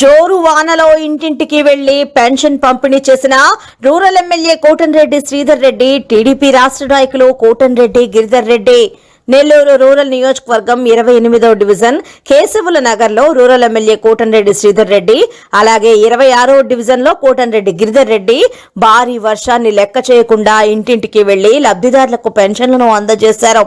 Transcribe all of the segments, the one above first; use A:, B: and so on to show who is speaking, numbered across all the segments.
A: జోరు వానలో ఇంటింటికి వెళ్ళి పెన్షన్ పంపిణీ చేసిన rural MLA Kotamreddy Sridhar Reddy TDP రాష్ట్ర నాయకులు కోటన్రెడ్డి గిరిధర్ రెడ్డి. నెల్లూరు రూరల్ నియోజకవర్గం ఇరవై ఎనిమిదో డివిజన్ కేశవుల నగర్లో రూరల్ ఎమ్మెల్యే కోటన్రెడ్డి శ్రీధర్ రెడ్డి అలాగే ఇరవై ఆరో డివిజన్లో కోటన్రెడ్డి గిరిధర్ రెడ్డి. భారీ వర్షాన్ని లెక్క చేయకుండా ఇంటింటికి వెళ్ళి లబ్ధిదారులకు పెన్షన్లను అందజేశారు.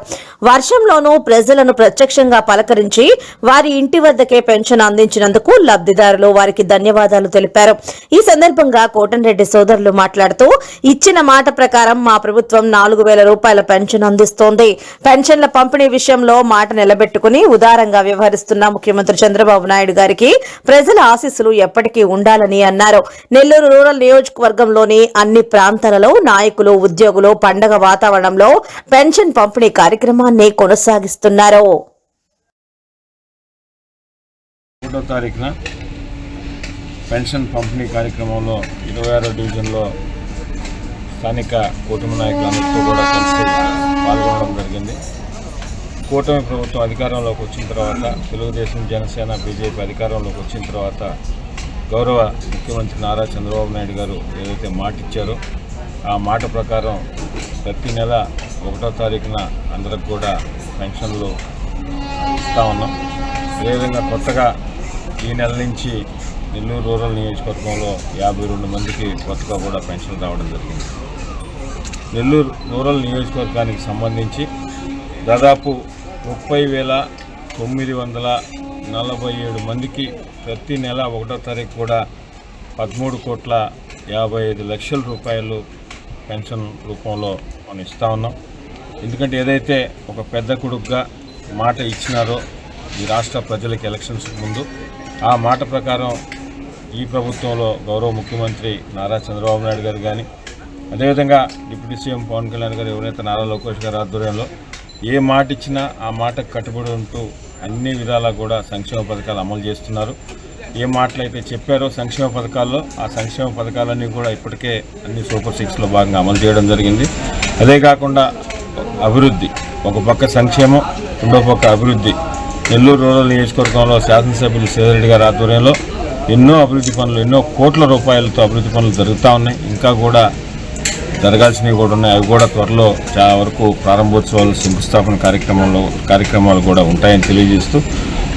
A: వర్షంలోనూ ప్రజలను ప్రత్యక్షంగా పలకరించి వారి ఇంటి వద్దకే పెన్షన్ అందించినందుకు లబ్ధిదారులు వారికి ధన్యవాదాలు తెలిపారు. ఈ సందర్భంగా కోటన్రెడ్డి సోదరులు మాట్లాడుతూ ఇచ్చిన మాట ప్రకారం మా ప్రభుత్వం నాలుగు వేల రూపాయల పెన్షన్ అందిస్తోంది. పెన్షన్ల పంపిణీ విషయంలో మాట నిలబెట్టుకుని ఉదారంగా వ్యవహరిస్తున్న ముఖ్యమంత్రి చంద్రబాబు నాయుడు గారికి ప్రజల ఆశీస్సులు ఎప్పటికీ ఉండాలని అన్నారు. నెల్లూరు రూరల్ నియోజకవర్గంలోని అన్ని ప్రాంతాలలో నాయకులు ఉద్యోగులు పండగ వాతావరణంలో పెన్షన్ పంపిణీ కార్యక్రమాన్ని కొనసాగిస్తున్నారు.
B: ఒకటో తారీఖున పెన్షన్ పంపిణీ కార్యక్రమంలో ఇరవై ఆరో డివిజన్లో స్థానిక కూటమి నాయకులందరితో కూడా కలిసి పాల్గొనడం జరిగింది. కూటమి ప్రభుత్వం అధికారంలోకి వచ్చిన తర్వాత తెలుగుదేశం జనసేన బీజేపీ అధికారంలోకి వచ్చిన తర్వాత గౌరవ ముఖ్యమంత్రి నారా చంద్రబాబు నాయుడు గారు ఏదైతే మాట ఇచ్చారో ఆ మాట ప్రకారం ప్రతి నెల ఒకటో తారీఖున అందరికి కూడా పెన్షన్లు ఇస్తా ఉన్నాం. అదేవిధంగా కొత్తగా ఈ నెల నుంచి నెల్లూరు రూరల్ నియోజకవర్గంలో యాభై రెండు మందికి కొత్తగా కూడా పెన్షన్ రావడం జరిగింది. నెల్లూరు రూరల్ నియోజకవర్గానికి సంబంధించి దాదాపు ముప్పై వేల తొమ్మిది వందల నలభై ఏడు మందికి ప్రతి నెల ఒకటో తారీఖు కూడా పదమూడు కోట్ల యాభై ఐదు లక్షల రూపాయలు పెన్షన్ రూపంలో మనం ఇస్తా ఉన్నాం. ఎందుకంటే ఏదైతే ఒక పెద్ద కొడుకుగా మాట ఇచ్చినారో ఈ రాష్ట్ర ప్రజలకి ఎలక్షన్స్ ముందు ఆ మాట ప్రకారం ఈ ప్రభుత్వంలో గౌరవ ముఖ్యమంత్రి నారా చంద్రబాబు నాయుడు గారు కానీ అదేవిధంగా డిప్యూటీ సీఎం పవన్ కళ్యాణ్ గారు ఎవరైతే నారా లోకేష్ గారి ఆధ్వర్యంలో ఏ మాట ఇచ్చినా ఆ మాటకు కట్టుబడి ఉంటూ అన్ని విధాలా కూడా సంక్షేమ పథకాలు అమలు చేస్తున్నారు. ఏ మాటలు అయితే చెప్పారో సంక్షేమ పథకాల్లో ఆ సంక్షేమ పథకాలన్నీ కూడా ఇప్పటికే అన్ని సూపర్ సిక్స్లో భాగంగా అమలు చేయడం జరిగింది. అదే కాకుండా అభివృద్ధి ఒక పక్క సంక్షేమం రెండో పక్క అభివృద్ధి. నెల్లూరు రూరల్ నియోజకవర్గంలో శాసనసభ్యులు సేదరెడ్డి గారి ఆధ్వర్యంలో ఎన్నో అభివృద్ధి పనులు ఎన్నో కోట్ల రూపాయలతో అభివృద్ధి పనులు జరుగుతూ ఉన్నాయి. ఇంకా కూడా జరగాల్సినవి కూడా ఉన్నాయి. అవి కూడా త్వరలో చాలా వరకు ప్రారంభోత్సవాలు శంకుస్థాపన కార్యక్రమంలో కార్యక్రమాలు కూడా ఉంటాయని తెలియజేస్తూ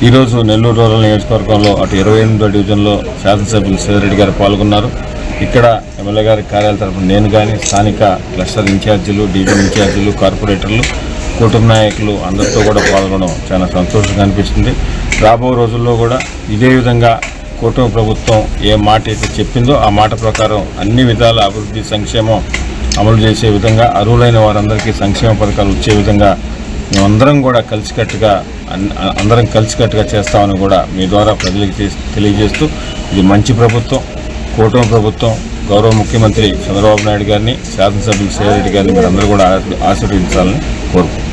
B: ఈరోజు నెల్లూరు రూరల్ నియోజకవర్గంలో అటు ఇరవై ఎనిమిదో డివిజన్లో శాసనసభ్యులు సేదరెడ్డి గారు పాల్గొన్నారు. ఇక్కడ ఎమ్మెల్యే గారి కార్యాలయ తరఫున నేను కానీ స్థానిక క్లస్టర్ ఇన్ఛార్జీలు డివిజన్ ఇన్ఛార్జీలు కార్పొరేటర్లు కుటుంబ నాయకులు అందరితో కూడా పాల్గొనడం చాలా సంతోషంగా అనిపిస్తుంది. రాబో రోజుల్లో కూడా ఇదే విధంగా కూటమి ప్రభుత్వం ఏ మాట అయితే చెప్పిందో ఆ మాట ప్రకారం అన్ని విధాల అభివృద్ధి సంక్షేమం అమలు చేసే విధంగా అర్హులైన వారందరికీ సంక్షేమ పథకాలు వచ్చే విధంగా మేమందరం కూడా కలిసికట్టుగా అందరం కలిసికట్టుగా చేస్తామని కూడా మీ ద్వారా ప్రజలకు తెలియజేస్తూ ఇది మంచి ప్రభుత్వం కూటమి ప్రభుత్వం గౌరవ ముఖ్యమంత్రి చంద్రబాబు నాయుడు గారిని శాసనసభ్యులు సేవరెడ్డి గారిని మీరందరూ కూడా ఆశీర్వదించాలని కోరుకుంటున్నాను